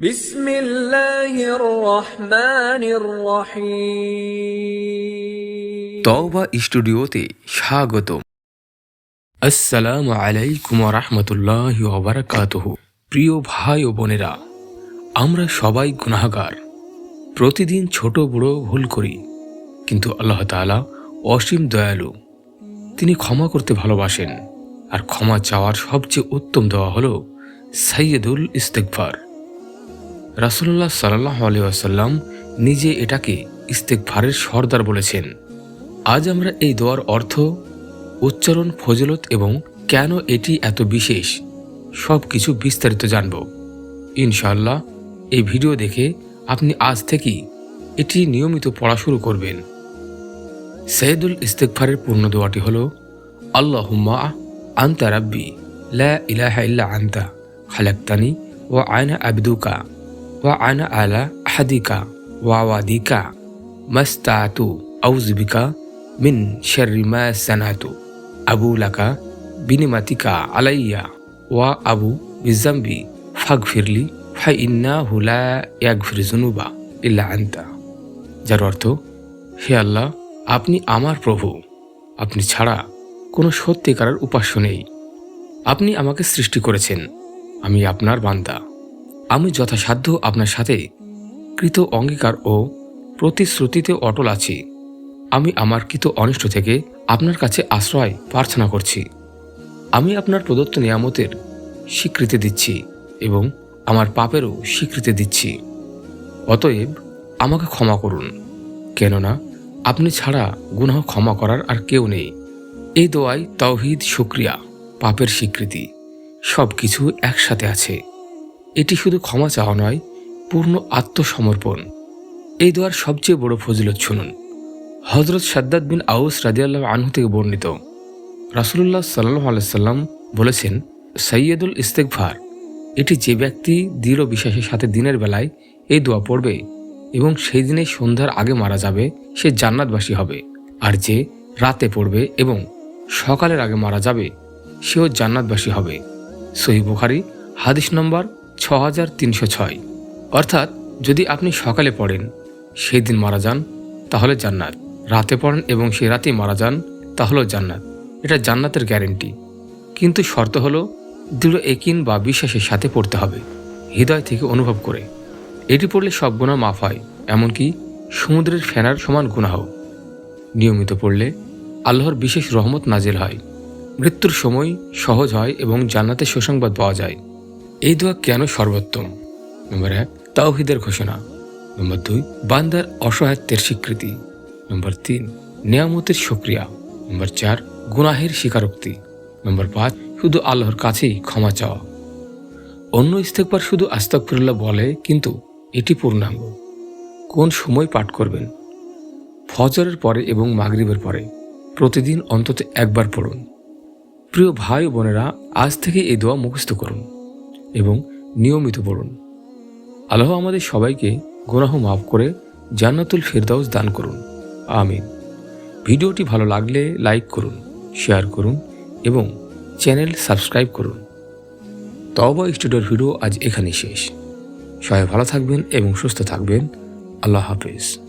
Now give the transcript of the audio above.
বিসমিল্লাহির রহমানির রহিম। তওবা স্টুডিওতে স্বাগত আসসালামু আলাইকুম রহমতুল্লাহি ওবরাকাতহ প্রিয় ভাই ও বোনেরা, আমরা সবাই গুনাহগার। প্রতিদিন ছোট বড় ভুল করি, কিন্তু আল্লাহ তালা অসীম দয়ালু। তিনি ক্ষমা করতে ভালোবাসেন, আর ক্ষমা চাওয়ার সবচেয়ে উত্তম দেওয়া হল সাইয়েদুল ইস্তেকভার রাসুল্লাহ সাল্লাহ আলিয়াসাল্লাম নিজে এটাকে ইস্তেকফারের সর্দার বলেছেন। আজ আমরা এই দোয়ার অর্থ, উচ্চারণ, ফজলত এবং কেন এটি এত বিশেষ সব কিছু বিস্তারিত জানব। ইনশাল্লাহ এই ভিডিও দেখে আপনি আজ থেকেই এটি নিয়মিত পড়া শুরু করবেন। সৈয়দুল ইস্তেকফারের পূর্ণ দোয়াটি হল, আল্লাহুম্মা আন্তা রাব্বি লা ইলাহা ইল্লা আন্তা খালাক্তানি ওয়া আয়না আবদুকা। আয়না আলা আহাদিকা ওয়া ওয়াদিকা মাস্তাতু আউজবিকা মিন শাররি মা সানাতু আবু লাকা বিনিমাতিকা আলাইয়া ওয়া আবু বিজাম্বি ফাগফিরলি ফা ইন্না হুলা ইয়াগফির জুনুবা ইল্লা আন্তা যার অর্থ হে আল্লাহ, আপনি আমার প্রভু। আপনি ছাড়া কোনো সত্যিকারের উপাস্য নেই। আপনি আমাকে সৃষ্টি করেছেন। আমি আপনার বান্দা। আমি যথাসাধ্য আপনার সাথে কৃত অঙ্গীকার ও প্রতিশ্রুতিতে অটল আছি। আমি আমার কৃত অনিষ্ট থেকে আপনার কাছে আশ্রয় প্রার্থনা করছি। আমি আপনার প্রদত্ত নিয়ামতের স্বীকৃতি দিচ্ছি এবং আমার পাপেরও স্বীকৃতি দিচ্ছি। অতএব আমাকে ক্ষমা করুন, কেননা আপনি ছাড়া গুনাহ ক্ষমা করার আর কেউ নেই। এই দোয়ায় তাওহিদ, শুক্রিয়া, পাপের স্বীকৃতি সব কিছু একসাথে আছে। এটি শুধু ক্ষমা চাওয়া নয়, পূর্ণ আত্মসমর্পণ। এই দোয়ার সবচেয়ে বড় ফজিলত শুনুন। হজরত সাদ্দাদ বিন আউস রাজিয়াল্লাহ আনহু থেকে বর্ণিত। রাসুল্লাহ সাল্লাহ আলাইসাল্লাম বলেছেন সৈয়দুল ইস্তেকভার এটি যে ব্যক্তি দৃঢ় বিশ্বাসের সাথে দিনের বেলায় এই দোয়া পড়বে এবং সেই দিনে সন্ধ্যার আগে মারা যাবে, সে জান্নাতবাসী হবে। আর যে রাতে পড়বে এবং সকালের আগে মারা যাবে, সেও জান্নাতবাসী হবে। সহি বুখারি, হাদিস নম্বর ছ হাজার তিনশো ছয়। অর্থাৎ যদি আপনি সকালে পড়েন, সেই দিন মারা যান, তাহলে জান্নাত। রাতে পড়েন এবং সে রাতেই মারা যান, তাহলেও জান্নাত। এটা জান্নাতের গ্যারেন্টি। কিন্তু শর্ত হলো, দৃঢ় একিন বা বিশ্বাসের সাথে পড়তে হবে, হৃদয় থেকে অনুভব করে। এটি পড়লে সব গুণা মাফ হয়, এমনকি সমুদ্রের ফেনার সমান গুণাহ নিয়মিত পড়লে আল্লাহর বিশেষ রহমত নাজিল হয়। মৃত্যুর সময় সহজ হয় এবং জান্নাতের সুসংবাদ পাওয়া যায়। এই দোয়া কেন সর্বোত্তম? নম্বর এক, তাওহিদের ঘোষণা। নম্বর দুই, বান্দার অসহায়ত্বের স্বীকৃতি। নম্বর তিন, নিয়ামতের সক্রিয়া নম্বর চার, গুনাহের স্বীকারোক্তি। নম্বর পাঁচ, শুধু আল্লাহর কাছেই ক্ষমা চাওয়া। অন্য ইস্তেকবার শুধু আস্তাকফিরুল্লাহ বলে, কিন্তু এটি পূর্ণাঙ্গ। কোন সময় পাঠ করবেন? ফজরের পরে এবং মাগরিবের পরে। প্রতিদিন অন্তত একবার পড়ুন। প্রিয় ভাই বোনেরা, আজ থেকে এই দোয়া মুখস্থ করুন। এবং নিয়মিত পড়ুন। আল্লাহ আমাদের সবাইকে গুনাহ মাফ করে জান্নাতুল ফেরদাউস দান করুন। আমিন। ভিডিওটি ভালো লাগলে লাইক করুন, শেয়ার করুন এবং চ্যানেল সাবস্ক্রাইব করুন। তবা স্টুডিওর ভিডিও আজ এখানে শেষ। সবাই ভালো থাকবেন এবং সুস্থ থাকবেন। আল্লাহ হাফেজ।